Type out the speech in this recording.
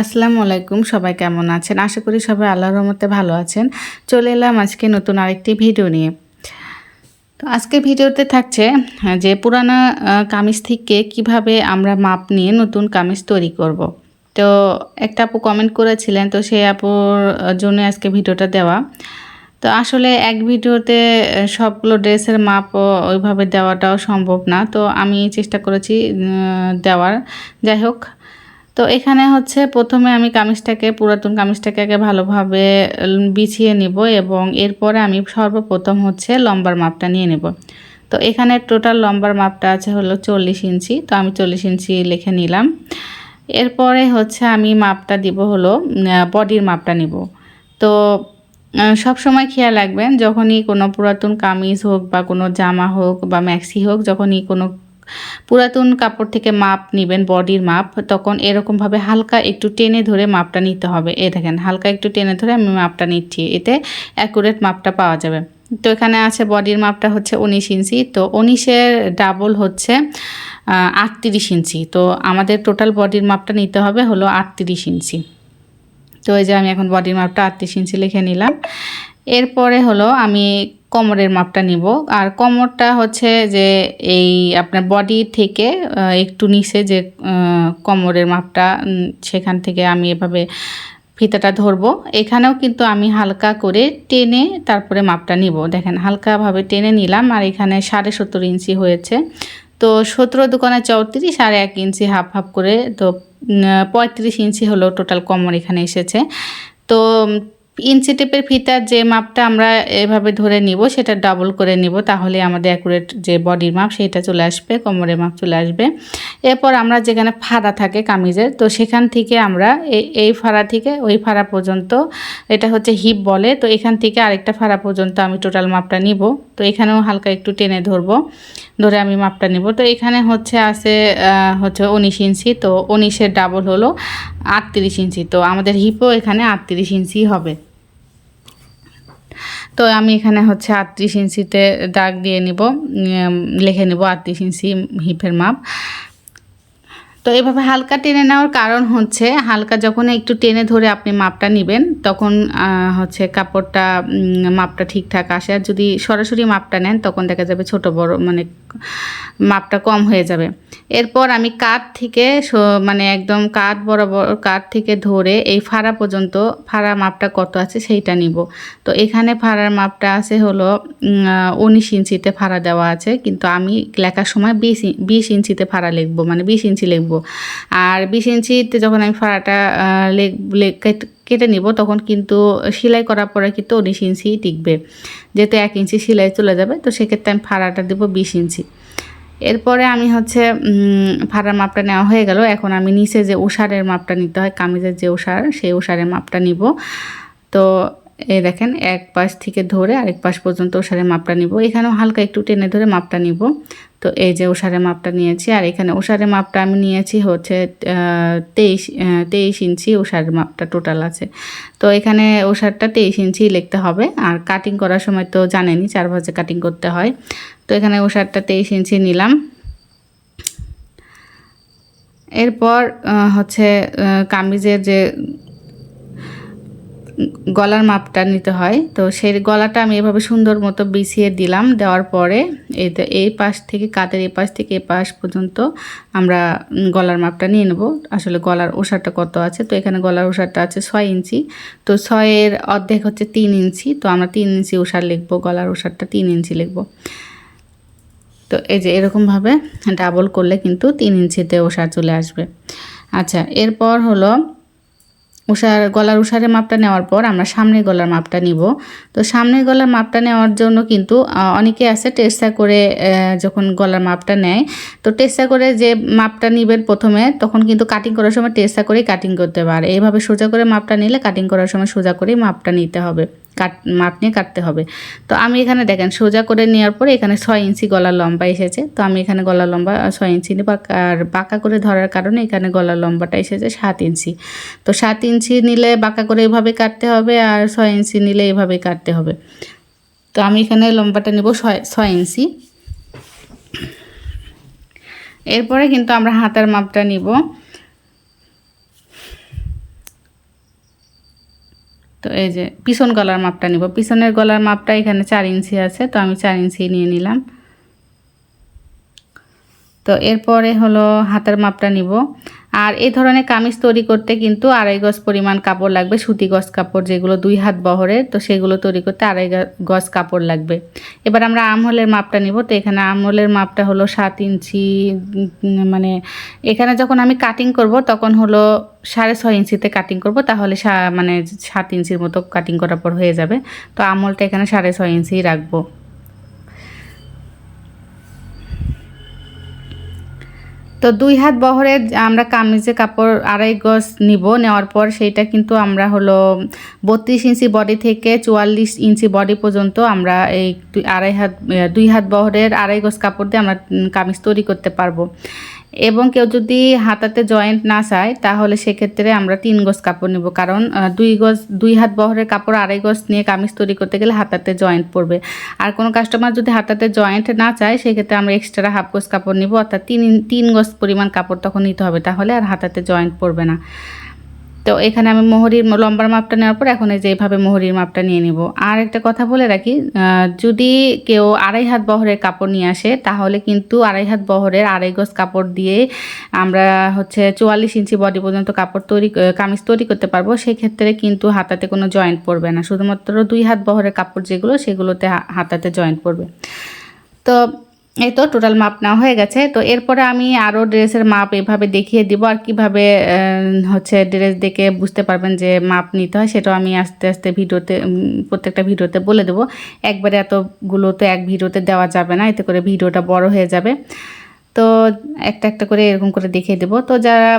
আসসালামু আলাইকুম, সবাই কেমন আছেন? আশা করি সবাই আল্লাহর রহমতে ভালো আছেন। চলে এলাম আজকে নতুন আরেকটি ভিডিও নিয়ে। তো আজকে ভিডিওতে থাকছে যে পুরানা কামিজ থেকে কীভাবে আমরা মাপ নিয়ে নতুন কামিজ তৈরি করব। তো একটা আপু কমেন্ট করেছিলেন, তো সেই আপুর জন্য আজকে ভিডিওটা দেওয়া। তো আসলে এক ভিডিওতে সবগুলো ড্রেসের মাপ ওইভাবে দেওয়াটাও সম্ভব না। তো আমি চেষ্টা করেছি দেওয়ার। যাই হোক তো এখানে হচ্ছে প্রথমে আমি কামিজটাকে, পুরাতন কামিজটাকে আগে ভালোভাবে বিছিয়ে নিব এবং এরপরে আমি সর্বপ্রথম হচ্ছে লম্বার মাপটা নিয়ে নেব। তো এখানে টোটাল লম্বার মাপটা আছে হলো চল্লিশ ইঞ্চি, তো আমি চল্লিশ ইঞ্চি লিখে নিলাম। এরপরে হচ্ছে আমি মাপটা দিব হলো বডির মাপটা নিব। তো সব সময় খেয়াল রাখবেন, যখনই কোনো পুরাতন কামিজ হোক বা কোনো জামা হোক বা ম্যাক্সি হোক, যখনই কোনো পুরাতন কাপড় থেকে মাপ নেবেন, বডির মাপ, তখন এরকমভাবে হালকা একটু টেনে ধরে মাপটা নিতে হবে। এ দেখেন, হালকা একটু টেনে ধরে আমি মাপটা নিচ্ছি, এতে অ্যাকুরেট মাপটা পাওয়া যাবে। তো এখানে আছে বডির মাপটা হচ্ছে উনিশ ইঞ্চি, তো উনিশের ডাবল হচ্ছে আটত্রিশ ইঞ্চি। তো আমাদের টোটাল বডির মাপটা নিতে হবে হলো আটত্রিশ ইঞ্চি। তো এই যে আমি এখন বডির মাপটা আটত্রিশ ইঞ্চি লিখে নিলাম। এরপরে হলো আমি কোমরের মাপটা নিব। আর কোমরটা হচ্ছে যে এই আপনার বডি থেকে একটু নিচে যে কোমরের মাপটা সেখান থেকে আমি এভাবে ফিতাটা ধরবো। এখানেও কিন্তু আমি হালকা করে টেনে তারপরে মাপটা নিব। দেখেন, হালকাভাবে টেনে নিলাম আর এখানে সাড়ে সত্তর ইঞ্চি হয়েছে। তো সতেরো দোকানে চৌত্রিশ আর এক ইঞ্চি হাফ হাফ করে, তো পঁয়ত্রিশ ইঞ্চি হলো টোটাল কোমর এখানে এসেছে। তো ইঞ্চি টেপের ফিতার যে মাপটা আমরা এভাবে ধরে নিব, সেটা ডাবল করে নিব, তাহলে আমাদের অ্যাকুরেট যে বডির মাপ, সেটা চলে আসবে, কোমরের মাপ চলে আসবে। এরপর আমরা যেখানে ফাড়া থাকে কামিজের, তো সেখান থেকে আমরা এই ফাড়া থেকে ওই ফাড়া পর্যন্ত, এটা হচ্ছে হিপ বলে, তো এখান থেকে আরেকটা ফাড়া পর্যন্ত আমি টোটাল মাপটা নিব। তো এখানেও হালকা একটু টেনে ধরবো, ধরে আমি মাপটা নিব। তো এখানে হচ্ছে আছে হচ্ছে উনিশ ইঞ্চি, তো উনিশের ডাবল হলো আটত্রিশ ইঞ্চি, তো আমাদের হিপও এখানে আটত্রিশ ইঞ্চি হবে। তো আমি এখানে হচ্ছে আটত্রিশ ইঞ্চিতে দাগ দিয়ে নিব লিখে নিব আটত্রিশ ইঞ্চি হিপের মাপ। তো এভাবে হালকা টেনে নেওয়ার কারণ হচ্ছে, হালকা যখন একটু টেনে ধরে আপনি মাপটা নেবেন, তখন হচ্ছে কাপড়টা মাপটা ঠিকঠাক আসে। আর যদি সরাসরি মাপটা নেন, তখন দেখা যাবে ছোট, বড় মানে মাপটা কম হয়ে যাবে। এরপর আমি কাঠ থেকে মানে একদম কাঠ বরাবর কাঠ থেকে ধরে এই ফাড়া পর্যন্ত ফাড়া মাপটা কত আছে সেইটা নিব। তো এখানে ফাড়ার মাপটা আছে হলো উনিশ ইঞ্চিতে ফাড়া দেওয়া আছে, কিন্তু আমি লেখার সময় বিশ বিশ ইঞ্চিতে ফাড়া লিখব মানে বিশ ইঞ্চি লিখব। আর বিশ ইঞ্চিতে যখন আমি ফাড়াটা লেগ লেগ কেটে নিব, তখন কিন্তু সেলাই করার পরে কিন্তু উনিশ ইঞ্চি টিকবে। যেহেতু এক ইঞ্চি সেলাই চলে যাবে, তো সেক্ষেত্রে আমি ফাড়াটা দেবো বিশ ইঞ্চি। এরপরে আমি হচ্ছে ফাড়ার মাপটা নেওয়া হয়ে গেল। এখন আমি নিচে যে ওষারের মাপটা নিতে হয়, কামিজের যে ওষার, সেই ওষারের মাপটা নিব। তো এই দেখেন, এক পাশ থেকে ধরে আরেক পাশ পর্যন্ত ওষারের মাপটা নিব। এখানেও হালকা একটু টেনে ধরে মাপটা নিব। তো এই যে ওষারের মাপটা নিয়েছি, আর এখানে ওষারের মাপটা আমি নিয়েছি হচ্ছে তেইশ তেইশ ইঞ্চি ওষারের মাপটা টোটাল আছে। তো এখানে ওষারটা তেইশ ইঞ্চি লিখতে হবে। আর কাটিং করার সময় তো জানেনই, চার ভাজে কাটিং করতে হয়। তো এখানে ওষারটা তেইশ ইঞ্চি নিলাম। এরপর হচ্ছে কামিজের যে গলার মাপটা নিতে হয়। তো সেই গলাটা আমি এভাবে সুন্দর মতো বিছিয়ে দিলাম। দেওয়ার পরে এই এই পাশ থেকে কাতের এই পাশ থেকে এই পাশ পর্যন্ত আমরা গলার মাপটা নিয়ে নেব। আসলে গলার ওষারটা কত আছে? তো এখানে গলার ওষারটা আছে ছয় ইঞ্চি। তো ছয়ের অর্ধেক হচ্ছে তিন ইঞ্চি। তো আমরা তিন ইঞ্চি ওষার লিখব, গলার ওষারটা তিন ইঞ্চি লিখব। তো এই যে এরকমভাবে ডাবল করলে কিন্তু তিন ইঞ্চিতে ওষার চলে আসবে। আচ্ছা এরপর হলো উষার গলার উষারের মাপটা নেওয়ার পর আমরা সামনের গলার মাপটা নিব। তো সামনের গলার মাপটা নেওয়ার জন্য কিন্তু অনেকে আছে টেস্টা করে যখন গলার মাপটা নেয়, তো টেস্টা করে যে মাপটা নিবেন প্রথমে, তখন কিন্তু কাটিং করার সময় টেস্টা করেই কাটিং করতে পারে এইভাবে সোজা করে মাপটা নিলে কাটিং করার সময় সোজা করেই মাপটা নিতে হবে। কাট, মাপ নিয়ে কাটতে হবে। তো আমি এখানে দেখেন, সোজা করে নেওয়ার পরে এখানে ছয় ইঞ্চি গলার লম্বা এসেছে। তো আমি এখানে গলার লম্বা ছয় ইঞ্চি নিব আর বাঁকা করে ধরার কারণে এখানে গলার লম্বাটা এসেছে সাত ইঞ্চি। তো সাত ইঞ্চি নিলে বাঁকা করে এভাবে কাটতে হবে, আর ছয় ইঞ্চি নিলে এভাবে কাটতে হবে। তো আমি এখানে লম্বাটা নেব ছয় ছয় ইঞ্চি। এরপরে কিন্তু আমরা হাতার মাপটা নিব। তো এই যে পিছন গলার মাপটা নিব। পিছনের গলার মাপটা এখানে চার ইঞ্চি আছে, তো আমি চার ইঞ্চি নিয়ে নিলাম। তো এরপরে হলো হাতের মাপটা নিব। আর এই ধরনের কামিজ তৈরি করতে কিন্তু আড়াই গজ পরিমাণ কাপড় লাগবে, সুতি গজ কাপড় যেগুলো দুই হাত বহরের তো সেগুলো তৈরি করতে আড়াই গজ কাপড় লাগবে। এবার আমরা আমহলের মাপটা নিব, তো এখানে আমহলের মাপটা হলো সাত ইঞ্চি মানে এখানে যখন আমি কাটিং করব তখন হলো সাড়ে ছয় ইঞ্চিতে কাটিং করব, তাহলে মানে সাত ইঞ্চির মতো কাটিং করার পর হয়ে যাবে। তো আমলটা এখানে সাড়ে ছয় ইঞ্চি রাখব। তো দুই হাত বহরে আমরা কামিজে কাপড় আড়াই গজ নিব। নেওয়ার পর সেইটা কিন্তু আমরা হলো বত্রিশ ইঞ্চি বডি থেকে চুয়াল্লিশ ইঞ্চি বডি পর্যন্ত আমরা এই আড়াই হাত, দুই হাত বহরের আড়াই গজ কাপড় দিয়ে আমরা কামিজ তৈরি করতে পারব। এবং কেউ যদি হাতাতে জয়েন্ট না চায়, তাহলে সেক্ষেত্রে আমরা তিন গজ কাপড় নিব। কারণ দুই গজ, দুই হাত বহরের কাপড় আড়াই গজ নিয়ে কামিজ তৈরি করতে গেলে হাতাতে জয়েন্ট পড়বে। আর কোনো কাস্টমার যদি হাতাতে জয়েন্ট না চায়, সেক্ষেত্রে আমরা এক্সট্রা হাফ গজ কাপড় নিব, অর্থাৎ তিন তিন গজ পরিমাণ কাপড় তখন নিতে হবে, তাহলে আর হাতাতে জয়েন্ট পড়বে না। তো এখানে আমি মোহরির লম্বার মাপটা নেওয়ার পর এখন এই যে এইভাবে মোহরির মাপটা নিয়ে নিব। আর একটা কথা বলে রাখি যদি কেউ আড়াই হাত বহরের কাপড় নিয়ে আসে, তাহলে কিন্তু আড়াই হাত বহরের আড়াই গজ কাপড় দিয়ে আমরা হচ্ছে চুয়াল্লিশ ইঞ্চি বডি পর্যন্ত কাপড় তৈরি কামিজ তৈরি করতে পারব। সেক্ষেত্রে কিন্তু হাতাতে কোনো জয়েন্ট পড়বে না। শুধুমাত্র দুই হাত বহরের কাপড় যেগুলো, সেগুলোতে হাতাতে জয়েন্ট পড়বে। তো এই তো টোটাল মাপ নেওয়া হয়ে গেছে। তো এরপরে আমি আরও ড্রেসের মাপ এভাবে দেখিয়ে দিব আর কীভাবে হচ্ছে ড্রেস দেখে বুঝতে পারবেন যে মাপ নিতে হয়, সেটাও আমি আস্তে আস্তে ভিডিওতে প্রত্যেকটা ভিডিওতে বলে দেবো। একবারে এতগুলো তো এক ভিডিওতে দেওয়া যাবে না, এতে করে ভিডিওটা বড় হয়ে যাবে। তো একটা একটা করে এরকম করে দেখিয়ে দেবো। তো যারা